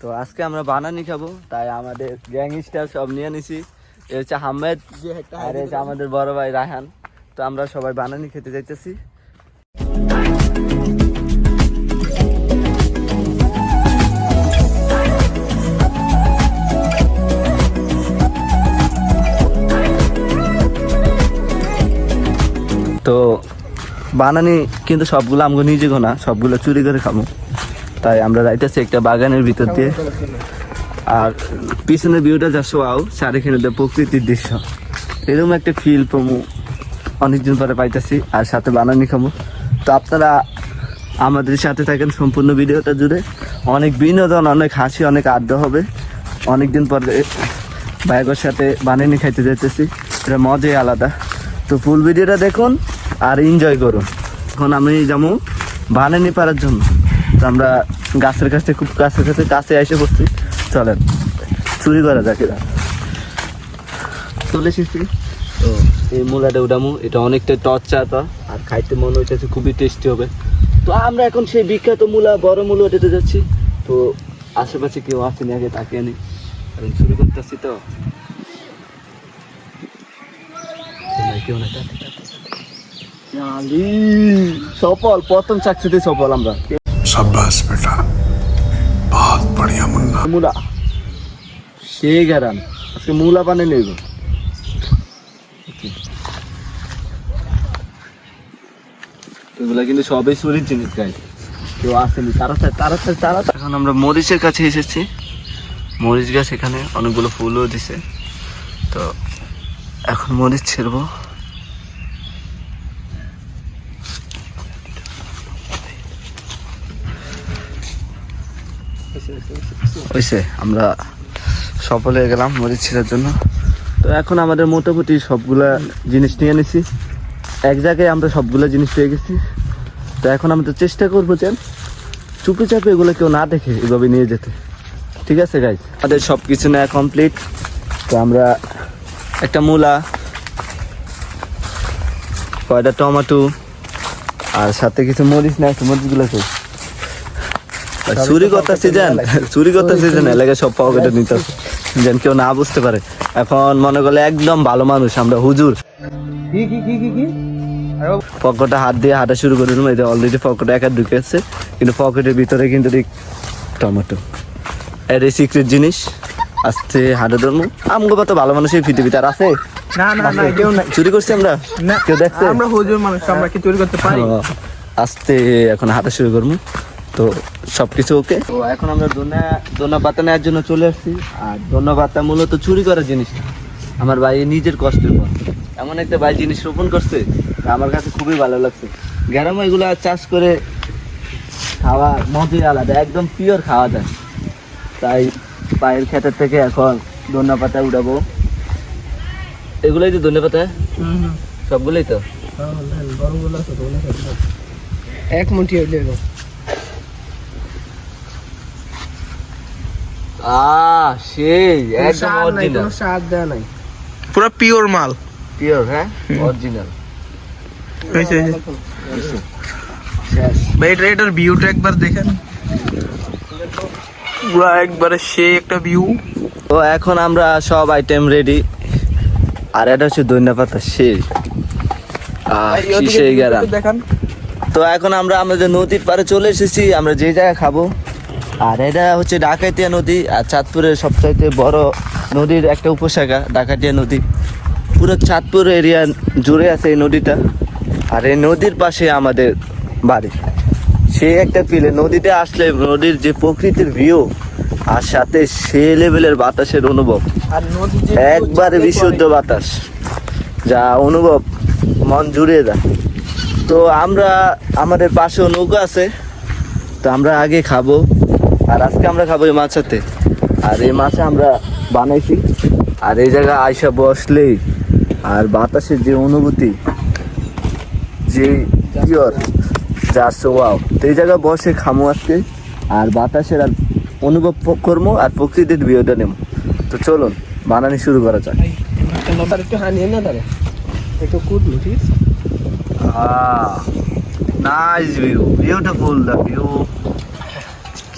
তো আজকে আমরা বানানি খাব তাই আমাদের গ্যাংস্টার সব নিয়ে নিছি। এ হচ্ছে হামেদ আর হচ্ছে আমাদের বড় ভাই রায়হান। তো আমরা সবাই বানানি খেতে যাইতেছি। তো বানানি কিন্তু সবগুলো আমগো নিজে না সবগুলো চুরি করে খাব। তাই আমরা যাইতেছি একটা বাগানের ভিতর দিয়ে। আর পিছনের ভিউটা যা শোয়াও চারিখানে প্রকৃতির দৃশ্য। এরকম একটা ফিল প্রমো অনেকদিন পরে পাইতেছি, আর সাথে বানানি খাব। তো আপনারা আমাদের সাথে থাকেন সম্পূর্ণ ভিডিওটা জুড়ে। অনেক বিনোদন, অনেক হাসি, অনেক আড্ডা হবে। অনেকদিন পরে বাইকের সাথে বানানি খাইতে যাইতেছি। এটা মজাই আলাদা। তো ফুল ভিডিওটা দেখুন আর এনজয় করুন। এখন আমি যাব বানানি পারার জন্য। তো আমরা গাছের কাছে খুব কাছে কাছে কাছে এসে পড়ছি। চলেন চুরি করা যাক চলে এসেছি। তো এই মূলাটা উঠামু এটা অনেকটা টর্চা তো আর খাইতে মনে হচ্ছে খুবই টেস্টি হবে। তো আমরা এখন সেই বিখ্যাত মূলা বড় মূলা উঠাতে যাচ্ছি। তো আশেপাশে কেউ আসেনি আগে তাকিয়ে নি? কারণ চুরি করতেছি তো। কেউ না সফল প্রথম চাকরিতে সফল আমরা। शाबाश बेटा बहुत बढ़िया मुन्ना মূলা সে গেরান আজকে মূলা পানে নেব এগুলা কিন্তু সবই চুরির জিনিস গাই কেউ আসেনি তাড়াতাড়ি তাড়াতাড়ি তাড়াতাড়ি এখন আমরা মরিচের কাছে এসেছি মরিচ গাছ এখানে অনেকগুলো ফুলও দিছে তো এখন মরিচ ছেড়বো হয়েছে আমরা সফল হয়ে গেলাম মরিচ ছেড়ার জন্য। তো এখন আমাদের মোটামুটি সবগুলা জিনিস নিয়ে নিছি। এক জায়গায় আমরা সবগুলো জিনিস পেয়ে গেছি। তো এখন আমরা চেষ্টা করব যে চুপে চাপে এগুলো কেউ না দেখে এভাবে নিয়ে যেতে। ঠিক আছে গাইজ আমাদের সব কিছু নেওয়া কমপ্লিট তো আমরা একটা মূলা, কয়টা টমাটো, আর সাথে কিছু মরিচ না একটু মরিচগুলো খাই। চুরি চুরি যেন এলাকায় সব পকেটে নিতে যেন কেউ না বুঝতে পারে। এখন মনে করলে একদম ভালো মানুষ আমরা হুজুর। কি কি কি কি কি? পকেটে হাত দিয়ে হাঁটা শুরু করে দিলাম। এই যে অলরেডি পকেটে একা ঢুকেছে কিন্তু পকেটের ভিতরে কিন্তু টমেটো। সিক্রেট জিনিস। আস্তে হাঁটা ধরবো। আমগো তো ভালো মানুষ এই পৃথিবীতে আর আছে? না না না কেউ চুরি করছি আমরা? কেউ দেখছে? আমরা হুজুর মানুষ আমরা কি চুরি করতে পারি? আস্তে এখন হাঁটা শুরু করব। তো সবকিছু ওকে। তো এখন আমরা দোনা দোনা পাতা নেওয়ার জন্য চলে আসছি। আর দোনা পাতা মূলত চুরি করার জিনিস না। আমার ভাই নিজের কষ্টের পর। এমন একটা ভাই জিনিস রোপণ করছে আমার কাছে খুবই ভালো লাগছে। গ্রামে এগুলো চাষ করে খাওয়া মজাই আলাদা একদম পিওর খাওয়া যায়। তাই পায়ের ক্ষেতের থেকে এখন ধন্যা পাতা উঠাবো এগুলোই তো ধন্যা পাতা সবগুলোই তো? এক মুঠি হইলে আহ সেই একদম অরিজিনাল কোনো সার দেওয়া নাই। পুরো পিওর মাল। পিওর হ্যাঁ? অরিজিনাল ভাই এটা এটার ভিউটা একবার দেখেন। পুরো একবারে সে একটা ভিউ তো এখন আমরা সব আইটেম রেডি আর এটা হচ্ছে ধনিয়া পাতা সেই। আহ, সেই তো এখন আমরা আমাদের নদীর পাড়ে চলে এসেছি আমরা যে জায়গায় খাব আর এটা হচ্ছে ডাকাতিয়া নদী আর চাঁদপুরের সবচাইতে বড় নদীর একটা উপশাখা ডাকাতিয়া নদী। পুরো চাঁদপুর এরিয়া জুড়ে আছে এই নদীটা আর এই নদীর পাশে আমাদের বাড়ি। সে একটা ফিলে নদীতে আসলে নদীর যে প্রকৃতির ভিউ আর সাথে সে লেভেলের বাতাসের অনুভব। আর একবারে বিশুদ্ধ বাতাস যা অনুভব মন জুড়িয়ে দেয়। তো আমরা আমাদের পাশেও নৌকা আছে তো আমরা আগে খাব। আর আজকে আমরা খাব এই মাছাতে আর এই মাছে আমরা বানাইছি। আর এই জায়গায় আইসা বসলেই আর বাতাসের যে অনুভূতি যে পিওর তো এই জায়গায় বসে খামো আজকে। আর বাতাসের আর অনুভব কর্ম আর প্রকৃতির ভিউটা নেব তো চলুন বানানি শুরু করা যাক। একটু হানিয়ে না তারে একটু কুটলো ঠিক আছে? nice view, beautiful the view.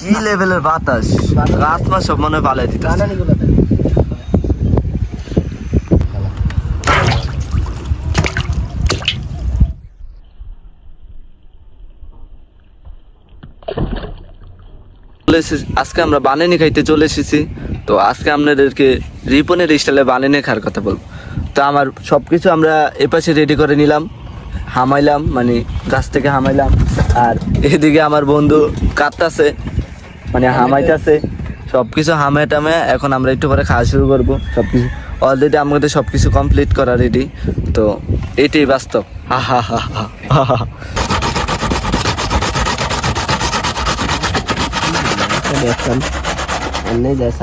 কি লেভেলের বাতাস? মাস সব মনে পালাই দিতে আজকে আমরা বানানি খাইতে চলে এসেছি। তো আজকে আপনাদেরকে রিপনের স্টাইলে বানানি খাওয়ার কথা বলব। তো আমার সব কিছু আমরা এপাশে রেডি করে নিলাম, হামাইলাম মানে গাছ থেকে হামাইলাম। আর এদিকে আমার বন্ধু কাটতাছে মানে হামাইতেছে সব কিছু হামে টামে এখন আমরা একটু পরে খাওয়া শুরু করব। সবকিছু। অলরেডি আমাদের সবকিছু কমপ্লিট করা রেডি তো এটাই বাস্তব। হা হা হা হা হা হা। হা এমনি যায়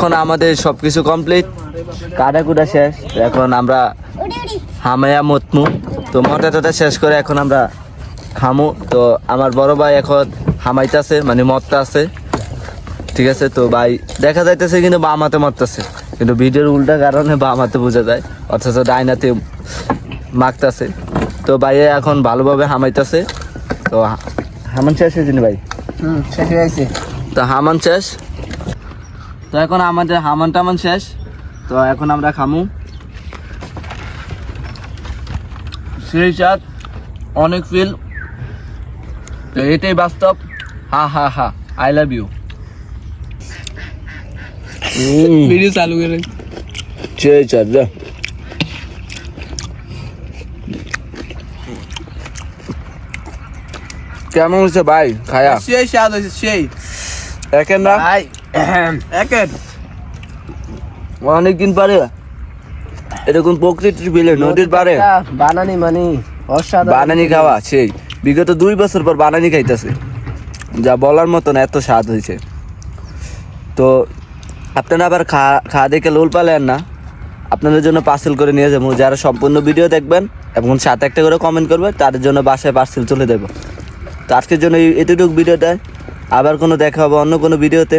এখন আমাদের সবকিছু কমপ্লিট কাটাকুটা শেষ। এখন আমরা হামায়া মতমু। তো মটা টটা শেষ করে এখন আমরা খামু তো আমার বড় ভাই এখন হামাইতাছে মানে মরতে আছে ঠিক আছে তো ভাই দেখা যাইতেছে কিন্তু বামাতে মরতেছে। কিন্তু ভিডিওর উল্টা কারণে বামাতে বোঝা যায়। অথচ ডাইনাতে মাখতাছে তো ভাই এখন ভালোভাবে হামাইতাছে। তো হামান শেষ হয়েছে ভাই? হুম শেষ হয়ে গেছে। তো হামান শেষ। তো এখন আমাদের হামান টামান শেষ। তো এখন আমরা খামু। সেই সাথ অনেক ফিল তো এটাই বাস্তব। হা হা হা। আই লাভ ইউ ভিডিও চালু করে। সেই কেমন হচ্ছে ভাই? খায়া? সেই স্বাদ হয়েছে সেই। একের না? ভাই। অনেকদিন পারে। এরকম প্রকৃতির বিলে নদীর পারে। বানানি মানে অসাধারণ। বানানি খাওয়া সেই। বিগত দুই বছর পর বানানি খাইতেছে। যা বলার মতন এত স্বাদ হয়েছে। তো আপনারা আবার খা খাওয়া দেখে লোল পালেন না। আপনাদের জন্য পার্সেল করে নিয়ে যাব। যারা সম্পূর্ণ ভিডিও দেখবেন এবং সাথে একটা করে কমেন্ট করবে তাদের জন্য বাসায় পার্সেল চলে দেবো। তো আজকের জন্য এতটুকু ভিডিওটা আবার কোনো দেখা হবে অন্য কোনো ভিডিওতে